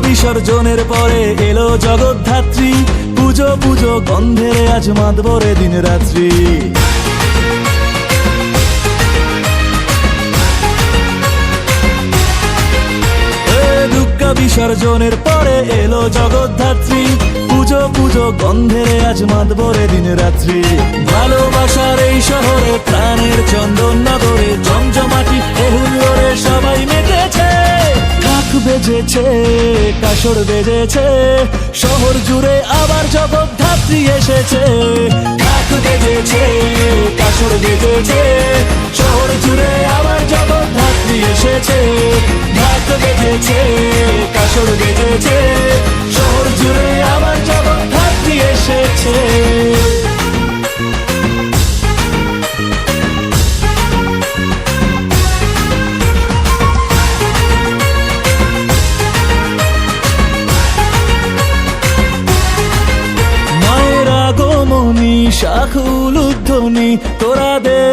বিসর্জনের পরে এলো জগদ্ধাত্রী। পুজো পুজো, গন্ধের আজ মাতবরে দিন রাত্রি। বিসর্জনের পরে এলো জগদ্ধাত্রী। পুজো পুজো, গন্ধের আজ মাতবরে দিন রাত্রি। ভালোবাসার এই শহরে প্রাণের চন্দন নগরে জমজমাটি, এহুল্লোরে সবাই বেজেছে কাসর বেজেছে, শহর জুড়ে আবার জগদ্ধাত্রী এসেছে। ঢাক বেজেছে কাসর বেজেছে, শহর জুড়ে আবার জগদ্ধাত্রী এসেছে। ঢাক বেজেছে কাসর বেজেছে, শহর জুড়ে আবার জগদ্ধাত্রী এসেছে। শাখুল উদ্ধনি তোরা দে